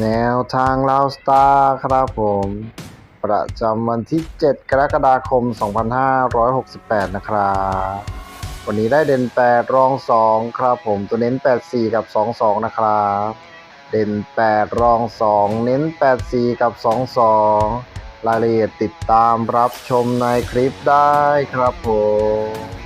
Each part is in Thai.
แนวทางลาวสตาร์ครับผม ประจำวันที่ 7 กรกฎาคม 2568 นะครับ วันนี้ได้เด่น 8 รอง 2 ครับผม ตัวเน้น 84 กับ 22 นะครับ เด่น 8 รอง 2 เน้น 84 กับ 22 รายละเอียดติดตามรับชมในคลิปได้ครับผม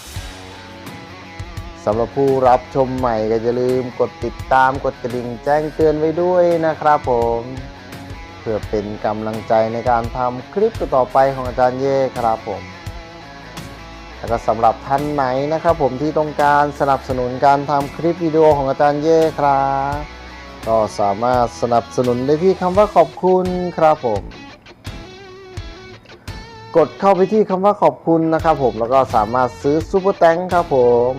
สำหรับผู้รับชมใหม่ก็อย่าลืมกดติดตามกดกระดิ่งแจ้งเตือนไว้ด้วยนะครับผม เพื่อเป็นกำลังใจในการทำคลิปต่อไปของอาจารย์เย่ครับผมแล้วก็สำหรับท่านไหนนะครับผมที่ต้องการสนับสนุนการทำคลิปวิดีโอของอาจารย์เย่ครับก็สามารถสนับสนุนได้ที่คำว่าขอบคุณครับผม กดเข้าไปที่คำว่าขอบคุณนะครับผมแล้วก็สามารถซื้อซูเปอร์แตงครับผม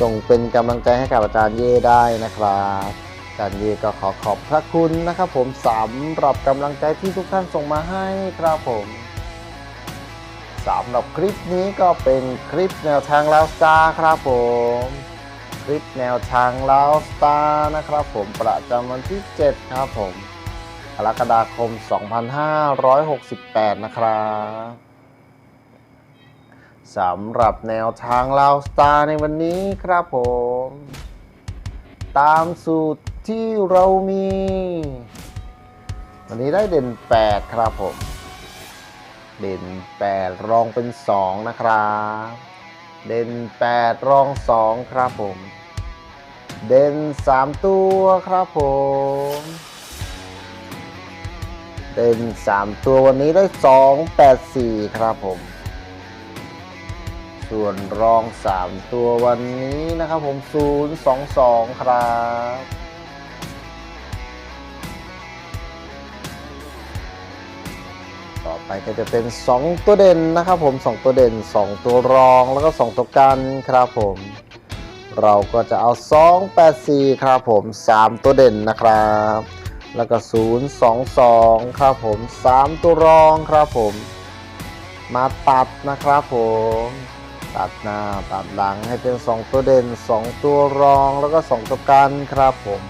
ส่งเป็นกำลังใจให้กับอาจารย์เย่ได้นะครับอาจารย์เย่ก็ขอขอบพระคุณนะครับผมสำหรับกำลังใจที่ทุกท่านส่งมาให้ครับผมสำหรับคลิปนี้ก็เป็นคลิปแนวทางลาวสตาร์ครับผม คลิปแนวทางลาวสตาร์นะครับผมประจำวันที่ 7 ครับผมกรกฎาคม 2568 นะครับ สำหรับแนวทางลาวสตาร์ในวันนี้ครับผม ตามสูตรที่เรามี วันนี้ได้เด่น 8 ครับผม เด่น 8 รองเป็น 2 นะครับ เด่น 8 รอง 2 ครับผม เด่น 3 ตัวครับผม เด่น 3 ตัววันนี้ได้ 2 8 4 ครับผม ส่วนรอง 3 ตัววันนี้นะครับผม 022 ครับต่อไปก็จะเป็น 2 ตัวเด่นนะครับผม 2 ตัวเด่น 2 ตัวรองแล้วก็ 2 ตัวกันครับผม เราก็จะเอา 284 ครับผม 3 ตัวเด่นนะครับ แล้วก็ 022 ครับผม 3 ตัวรองครับผม มาตัดนะครับผม ตัดหน้าตัดหลังให้เป็น 2 ตัวเด่น 2 ตัวรองแล้วก็ 2 ตัวกันครับผม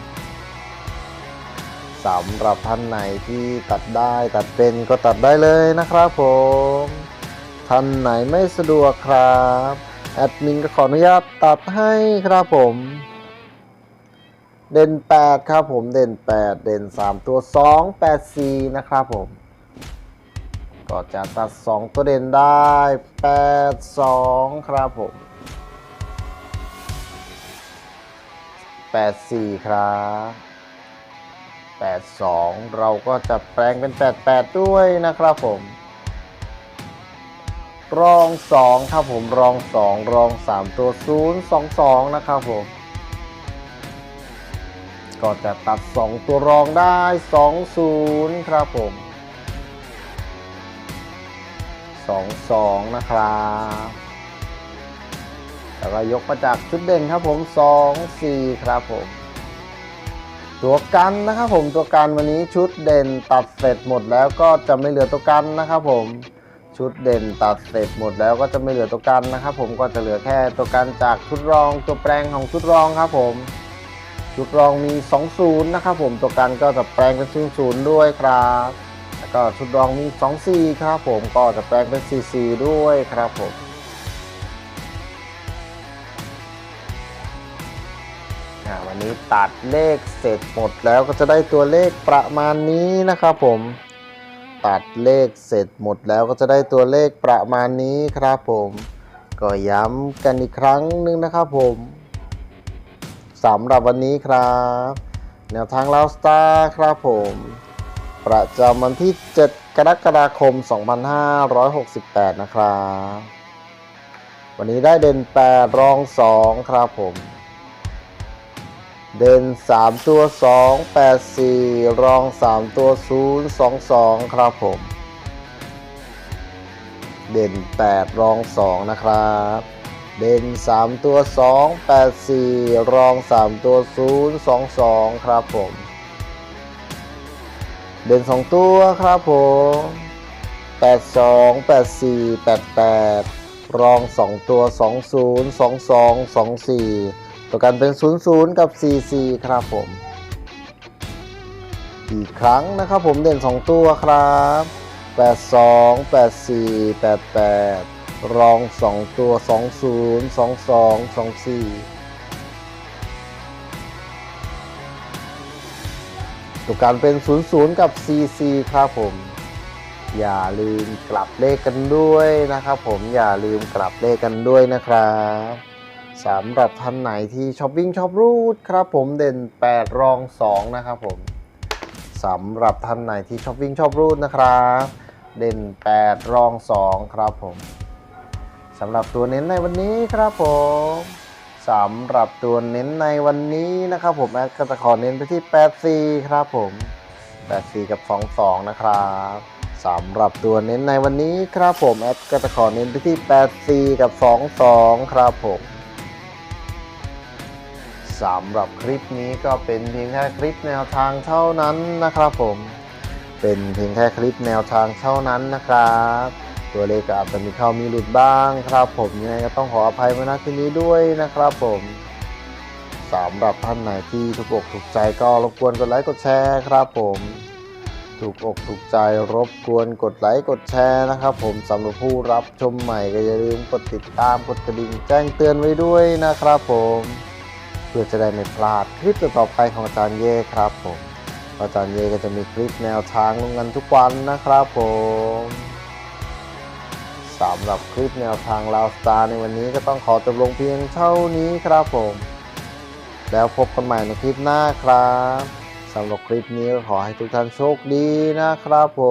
สำหรับท่านไหนที่ตัดได้ตัดเป็นก็ตัดได้เลยนะครับผมท่านไหนไม่สะดวกครับแอดมินก็ขออนุญาตตัดให้ครับผม เด่น 8 ครับผมเด่น 8 เด่น 3 ตัว 2 8 4 นะครับผม ก็จะตัด 2 ตัวเด่นได้ 8 2 ครับผม 8 4 ครับ 8 2 เราก็จะแปลงเป็น 8 8 ด้วยนะครับผม รอง 2 ครับผมรอง 2 รอง 3 ตัว 0 2 2 นะครับผมก็จะตัด 2 ตัวรองได้ 2 0 ครับผม 2 2 นะครับแล้วก็ยกมาจากชุดเด่นครับผม 2 4 ครับผม ตัวกันนะครับผมตัวกันวันนี้ชุดเด่นตัดเสร็จหมดแล้วก็จะไม่เหลือตัวกันนะครับผมชุดเด่นตัดเสร็จหมดแล้วก็จะไม่เหลือตัวกันนะครับผมก็จะเหลือแค่ตัวกันจากชุดรองตัวแปลงของชุดรองครับผม ชุดรองมี 20 นะครับผมตัวกันก็จะแปลงเป็น 00 ด้วยครับ ก็ชุดรองมี24ครับผมก็จะแปลงเป็น44ด้วยครับผมวันนี้ตัดเลขเสร็จหมดแล้วก็จะได้ตัวเลขประมาณนี้นะครับผมตัดเลขเสร็จหมดแล้วก็จะได้ตัวเลขประมาณนี้ครับผมก็ย้ำกันอีกครั้งหนึ่งนะครับผมสำหรับวันนี้ครับ แนวทางลาวสตาร์ครับผม ประจำวันที่ 7 กรกฎาคม 2568 นะครับ วันนี้ได้เด่น 8 รอง 2 ครับผม เด่น 3 ตัว 2 8 4 รอง 3 ตัว 0 2 2 ครับผม เด่น 8 รอง 2 นะครับ เด่น 3 ตัว 2 8 4 รอง 3 ตัว 0 2 2 ครับผม เด่น2ตัวครับผม8 2 8 4 8 8รอง2ตัว2 0 2 2 2 4ตัวกันเป็น0 0กับ4 4ครับผม อีกครั้งนะครับผมเด่น2ตัวครับ8 2 8 4 8 8รอง2ตัว2 0 2 2 2 4 ตัวกันเป็น 0 0 กับ4 4ครับผม อย่าลืมกลับเลขกันด้วยนะครับผมอย่าลืมกลับเลขกันด้วยนะครับสำหรับท่านไหนที่ช้อบวิ่งชอบรูดครับผมเด่น 8 รอง 2 นะครับผมสำหรับท่านไหนที่ช้อบวิ่งชอบรูดนะครับเด่น 8 รอง 2 ครับผมสำหรับตัวเน้นในวันนี้ครับผม สำหรับตัวเน้นในวันนี้นะครับผมแอดก็จะขอเน้นไปที่ 84 ครับผม 84 กับ 22 นะครับสำหรับตัวเน้นในวันนี้ครับผมแอดก็จะขอเน้นไปที่ 84 กับ 22 ครับผมสำหรับคลิปนี้ก็เป็นเพียงแค่คลิปแนวทางเท่านั้นนะครับผม เป็นเพียงแค่คลิปแนวทางเท่านั้นนะครับ ตัวเลขก็อาจจะมีเข้ามีหลุดบ้างครับ ผมยังไงก็ต้องขออภัยมาณที่นี้ด้วยนะครับ ผมสำหรับท่านไหนที่ถูกอกถูกใจก็รบกวนกดไลค์กดแชร์ครับ ผมถูกอกถูกใจรบกวนกดไลค์กดแชร์นะครับ ผมสำหรับผู้รับชมใหม่ก็อย่าลืมกดติดตามกดกระดิ่งแจ้งเตือนไว้ด้วยนะครับ ผมเพื่อจะได้ไม่พลาดคลิปต่อไปของอาจารย์เย่ครับผมอาจารย์เย่ก็จะมีคลิปแนวทางลงกันทุกวันนะครับผม สำหรับคลิปแนวทางลาวสตาร์ในวันนี้ก็ต้องขอจบลงเพียงเท่านี้ครับผม แล้วพบกันใหม่ในคลิปหน้าครับสำหรับคลิปนี้ก็ขอให้ทุกท่านโชคดีนะครับผ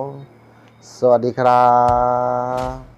ม สวัสดีครับ